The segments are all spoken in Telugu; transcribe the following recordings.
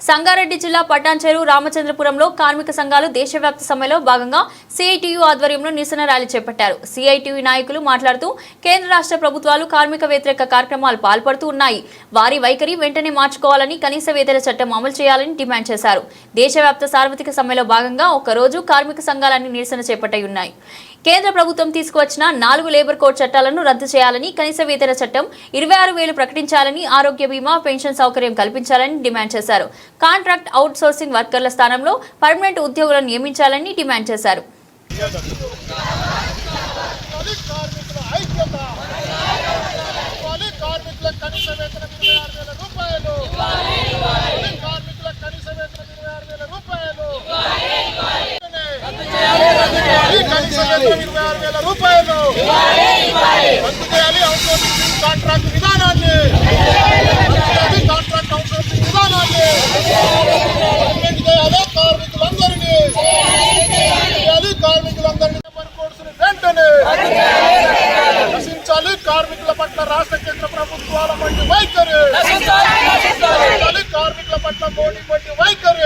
సంగారెడ్డి జిల్లా పటాన్చెరు రామచంద్రపురంలో కార్మిక సంఘాలు దేశవ్యాప్త సమ్మెలో భాగంగా సిఐటియు ఆధ్వర్యంలో నిరసన ర్యాలీ చేపట్టారు. సిఐటియు నాయకులు మాట్లాడుతూ కేంద్ర రాష్ట్ర ప్రభుత్వాలు కార్మిక వ్యతిరేక కార్యక్రమాలు పాల్పడుతూ ఉన్నాయి. వారి వైఖరి వెంటనే మార్చుకోవాలని కనీస వేతన చట్టం అమలు చేయాలని డిమాండ్ చేశారు. దేశవ్యాప్త సార్వత్రిక సమ్మెలో భాగంగా ఒక్కరోజు కార్మిక సంఘాలన్నీ నిరసన చేపట్టాయి ఉన్నాయి. కేంద్ర ప్రభుత్వం తీసుకువచ్చిన నాలుగు లేబర్ కోడ్ చట్టాలను రద్దు చేయాలని కనీస వేతన చట్టం ఇరవై ఆరు వేలు ప్రకటించాలని ఆరోగ్య బీమా పెన్షన్ సౌకర్యం కల్పించాలని డిమాండ్ చేశారు. కాంట్రాక్ట్ అవుట్ సోర్సింగ్ వర్కర్ల స్థానంలో పర్మనెంట్ ఉద్యోగులను నియమించాలని డిమాండ్ చేశారు. రూపాయలు కాంట్రాక్ట్ విధానాన్ని ఇవ్వాలి కార్మికుల కనీస వేతనం ఇరవై ఆరు వేల రూపాయలు ఇవ్వాలి కార్మికుల కనీస వేతనం ఇరవై ఆరు వేల రూపాయలు ఇవ్వాలి కనీస వేతనం ఇరవై ఆరు వేల రద్దు చేయాలి అవుట్సోర్సింగ్ కాంట్రాక్ట్ విధానాన్ని రద్దు చేయాలి కాంట్రాక్ట్ అవుట్సోర్సింగ్ విధానాన్ని పర్మనెంట్ చేయాలి కార్మికులందరినీ చేయాలి కార్మికులందరినీ లేబర్ కోడ్స్ని వెంటనే నశించాలి కార్మికుల పట్ల రాష్ట్ర కేంద్ర ప్రభుత్వాల వంటి వైఖరి. కార్మికుల పట్ల మోడీ వంటి వైఖరి.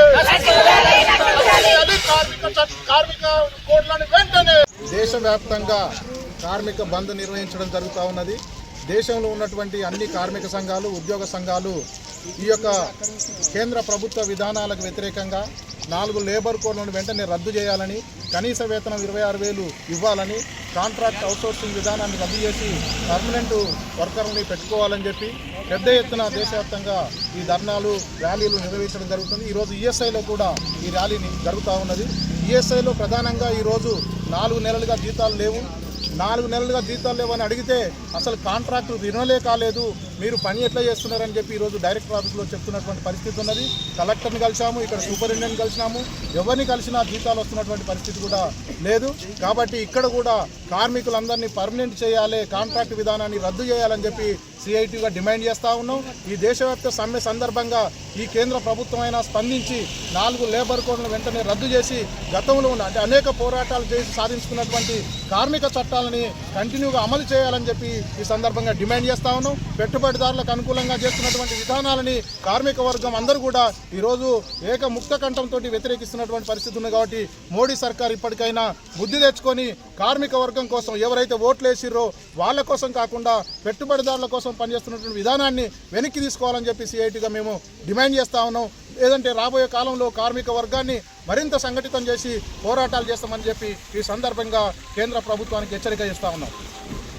కార్మిక కార్మిక కోడ్లను వెంటనే. దేశవ్యాప్తంగా కార్మిక బంద్ నిర్వహించడం జరుగుతూ ఉన్నది. దేశంలో ఉన్నటువంటి అన్ని కార్మిక సంఘాలు ఉద్యోగ సంఘాలు ఈ యొక్క కేంద్ర ప్రభుత్వ విధానాలకు వ్యతిరేకంగా నాలుగు లేబర్ కోడ్లను వెంటనే రద్దు చేయాలని కనీస వేతనం ఇరవై ఆరు వేలు ఇవ్వాలని కాంట్రాక్ట్ అవుట్సోర్సింగ్ విధానాన్ని రద్దు చేసి పర్మనెంట్ వర్కర్ని పెట్టుకోవాలని చెప్పి పెద్ద ఎత్తున దేశవ్యాప్తంగా ఈ ధర్నాలు ర్యాలీలు నిర్వహించడం జరుగుతుంది. ఈరోజు ఈఎస్ఐలో కూడా ఈ ర్యాలీని జరుగుతూ ఉన్నది. ఈఎస్ఐలో ప్రధానంగా ఈరోజు నాలుగు నెలలుగా జీతాలు లేవు. నాలుగు నెలలుగా జీతాలు లేవని అడిగితే అసలు కాంట్రాక్టు వినలే కాలేదు. మీరు పని ఎట్లా చేస్తున్నారని చెప్పి ఈరోజు డైరెక్టర్ ఆఫీస్లో చెప్తున్నటువంటి పరిస్థితి ఉన్నది. కలెక్టర్ని కలిసాము ఇక్కడ సూపరింటెండెంట్ కలిసినాము. ఎవరిని కలిసినా జీతాలు వస్తున్నటువంటి పరిస్థితి కూడా లేదు. కాబట్టి ఇక్కడ కూడా కార్మికులందరినీ పర్మనెంట్ చేయాలి కాంట్రాక్ట్ విధానాన్ని రద్దు చేయాలని చెప్పి సిఐటిగా డిమాండ్ చేస్తూ ఉన్నాం. ఈ దేశవ్యాప్త సమ్మె సందర్భంగా ఈ కేంద్ర ప్రభుత్వం అయినా స్పందించి నాలుగు లేబర్ కోడ్లను వెంటనే రద్దు చేసి గతంలో ఉన్న అంటే అనేక పోరాటాలు చేసి సాధించుకున్నటువంటి కార్మిక చట్టాలని కంటిన్యూగా అమలు చేయాలని చెప్పి ఈ సందర్భంగా డిమాండ్ చేస్తా ఉన్నాం. పెట్టుబడి పెట్టుబడిదారులకు అనుకూలంగా చేస్తున్నటువంటి విధానాలని కార్మిక వర్గం అందరూ కూడా ఈరోజు ఏక ముక్త కంఠంతో వ్యతిరేకిస్తున్నటువంటి పరిస్థితి ఉంది కాబట్టి మోడీ సర్కార్ ఇప్పటికైనా బుద్ధి తెచ్చుకొని కార్మిక వర్గం కోసం ఎవరైతే ఓట్లు వేసిర్రో వాళ్ళ కోసం కాకుండా పెట్టుబడిదారుల కోసం పనిచేస్తున్నటువంటి విధానాన్ని వెనక్కి తీసుకోవాలని చెప్పి సిఐటిగా మేము డిమాండ్ చేస్తా ఉన్నాం. లేదంటే రాబోయే కాలంలో కార్మిక వర్గాన్ని మరింత సంఘటితం చేసి పోరాటాలు చేస్తామని చెప్పి ఈ సందర్భంగా కేంద్ర ప్రభుత్వానికి హెచ్చరిక చేస్తా ఉన్నాం.